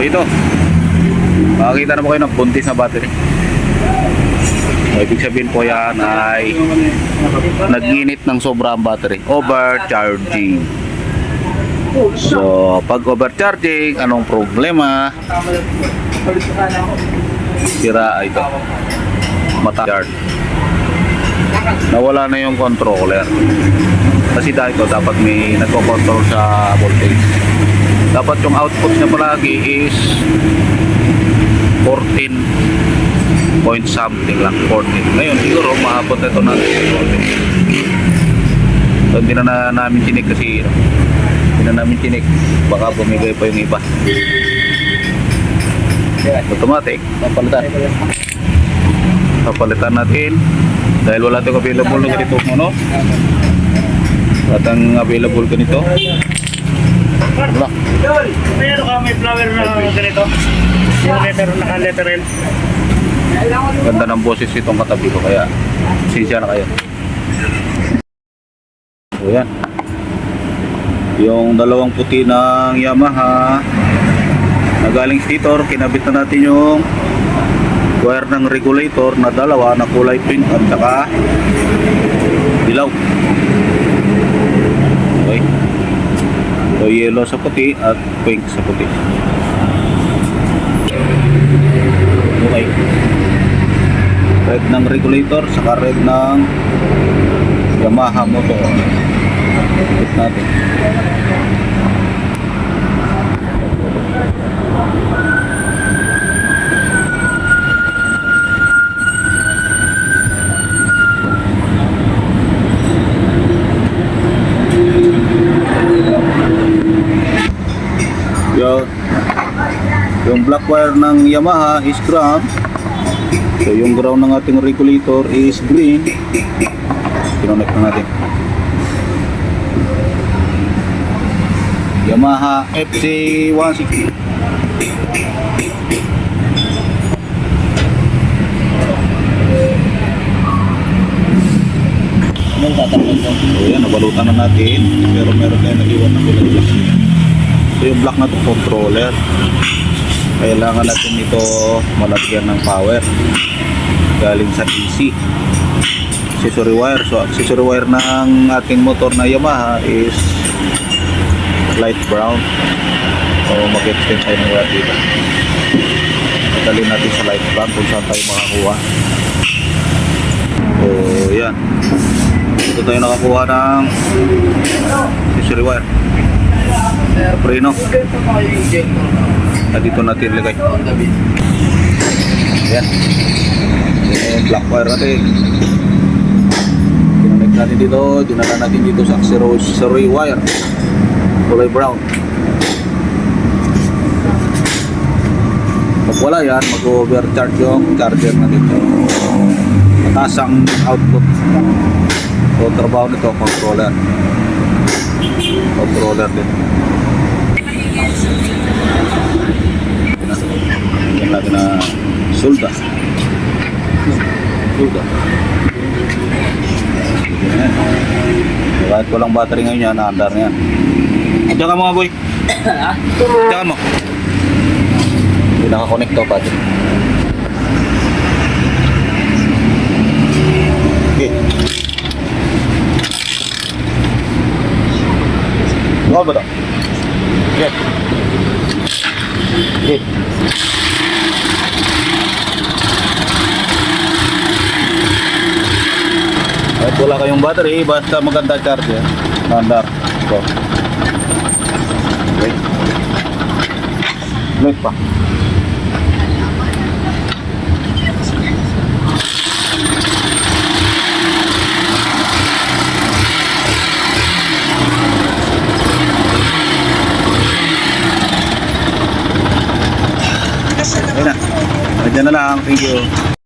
So ito. Makakita na po kayo ng buntis na battery. So, ibig sabihin po yan ay nag-init ng sobra ang battery. Overcharging. So, pag overcharging, anong problema? Sira ito. Mata-charge. Nawala na yung controller. Kasi dahil ko dapat may nagko-control sa voltage. Dapat yung output niya palagi is 14 point something lang 14 ngayon siguro maabot ito natin so, hindi na, na namin tinik kasi hindi na namin tinik baka bumigay pa yung iba. Automatic. Papalitan. Papalitan natin. Dahil wala tayong available na ganito ano wala tayong available ganito wala Yol, mayroon ka may flower na ganito? Yung letter, naka-letter L. ganda ng boses itong katabi ko kaya sinsya na kayo. So yan. Yung dalawang puti ng Yamaha na galing stator kinabit na natin yung wire ng regulator na dalawa na kulay pink at saka dilaw. Okay yellow sa puti at pink sa puti. Okay. Red ng regulator saka red ng Yamaha motor. Ito natin yung, yung black wire ng Yamaha is ground So yung ground ng ating regulator is green. Kinonect na natin. Yamaha FC160. Anong tatanggol ko? So yan, nabalutan na natin. Pero meron tayong nag-iwan na kulay. So yung black na to controller. Kailangan natin ito malagyan ng power. Galing sa DC. Accessory wire. So accessory wire ng ating motor na Yamaha is light brown. So mag-extend tayo ng wire dito. Madali natin sa light brown kung saan tayo makakuha. So yan. Dito tayo nakakuha ng accessory wire. Preno. Na dito natin ilagay. Yan. Yung black wire natin. Kinonect natin dito. Dinala natin dito sa accessory wire. Kulay brown. Pag wala yan, mag-overcharge yung charger natin. Mataas ang output. So, trabaho nito, controller. Controller din. Yan natin na sulda. Sulda. Yan. Kahit walang battery ngayon yan, naandar na yan. Diyan ka mga boy. Diyan mo. Hindi nakakonect to battery. Okay. Lumaw ba ito? Okay. Okay. Kahit wala kayong battery, basta maganda charger. Nandar. So. Okay. Wait pa. Ayun na. Nandiyan na lang. Thank you.